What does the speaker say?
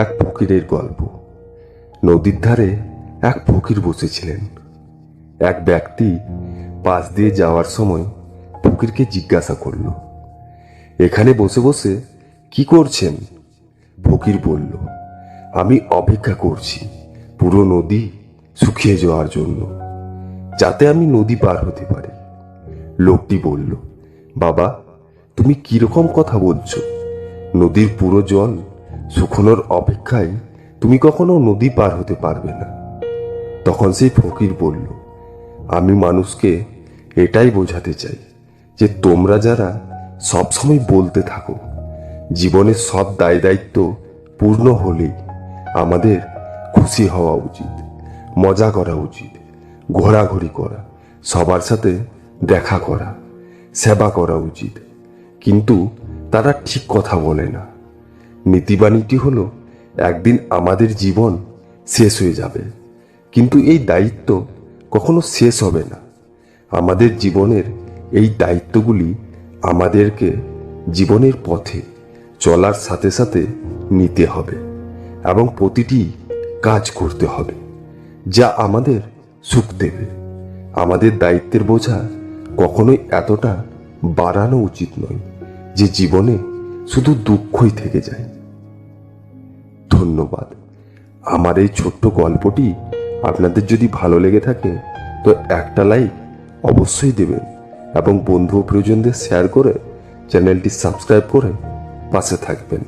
এক ফকিরের গল্প। নদীর ধারে এক ফকির বসেছিলেন। এক ব্যক্তি পাশ দিয়ে যাওয়ার সময় ফকিরকে জিজ্ঞাসা করল, এখানে বসে বসে কি করছেন? ফকির বলল, আমি অপেক্ষা করছি পুরো নদী শুকিয়ে যাওয়ার জন্য, যাতে আমি নদী পার হতে পারি। লোকটি বলল, বাবা, তুমি কীরকম কথা বলছো? নদীর পুরো জল শুকনোর অপেক্ষায় তুমি কখনো নদী পার হতে পারবে না। তখন সেই ফকির বলল, আমি মানুষকে এটাই বোঝাতে চাই যে তোমরা যারা সবসময় বলতে থাকো, জীবনের সব দায় দায়িত্ব পূর্ণ হলেই আমাদের খুশি হওয়া উচিত, মজা করা উচিত, ঘোরাঘুরি করা, সবার সাথে দেখা করা, সেবা করা উচিত। কিন্তু তারা ঠিক কথা বলে না। নীতিবাণীটি হলো, একদিন আমাদের জীবন শেষ হয়ে যাবে। কিন্তু এই দায়িত্ব কখনো শেষ হবে না। আমাদের জীবনের এই দায়িত্বগুলি আমাদেরকে জীবনের পথে চলার সাথে সাথে নিতে হবে এবং প্রতিটি কাজ করতে হবে যা আমাদের সুখ দেবে। আমাদের দায়িত্বের বোঝা কখনোই এতটা বাড়ানো উচিত নয় যে জীবনে শুধু দুঃখই থেকে যায়। ধন্যবাদ। আমার এই ছোট্ট গল্পটি আপনাদের যদি ভালো লেগে থাকে, তো একটা লাইক অবশ্যই দেবেন এবং বন্ধু প্রিয়জনদের শেয়ার করে চ্যানেলটি সাবস্ক্রাইব করে পাশে থাকবেন।